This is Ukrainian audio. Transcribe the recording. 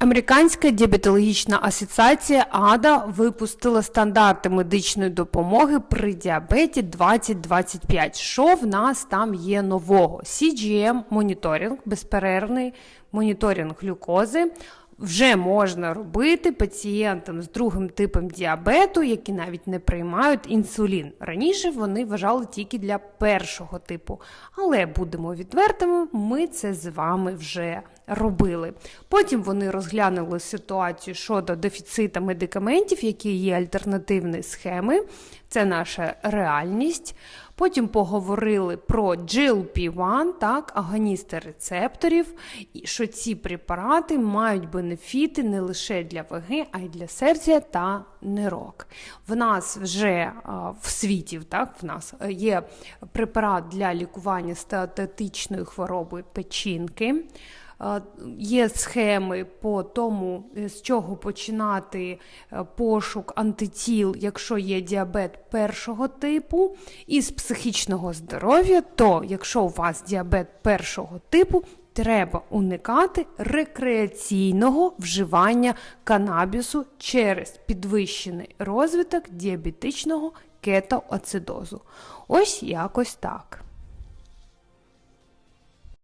Американська діабетологічна асоціація АДА випустила стандарти медичної допомоги при діабеті 2025. Що в нас там є нового? CGM моніторинг, безперервний моніторинг глюкози. Вже можна робити пацієнтам з другим типом діабету, які навіть не приймають інсулін. Раніше вони вважали тільки для першого типу. Але будемо відвертими, ми це з вами вже робили. Потім вони розглянули ситуацію щодо дефіцита медикаментів, які є альтернативні схеми. Це наша реальність. Потім поговорили про GLP-1, так, агоністи рецепторів, і що ці препарати мають бенефіти не лише для ваги, а й для серця та нирок. В нас вже а, в світі так, в нас є препарат для лікування статетичної хвороби печінки. Є схеми по тому, з чого починати е, пошук антитіл, якщо є діабет першого типу, і з психічного здоров'я, то якщо у вас діабет першого типу, треба уникати рекреаційного вживання канабісу через підвищений розвиток діабетичного кетоацидозу. Ось якось так.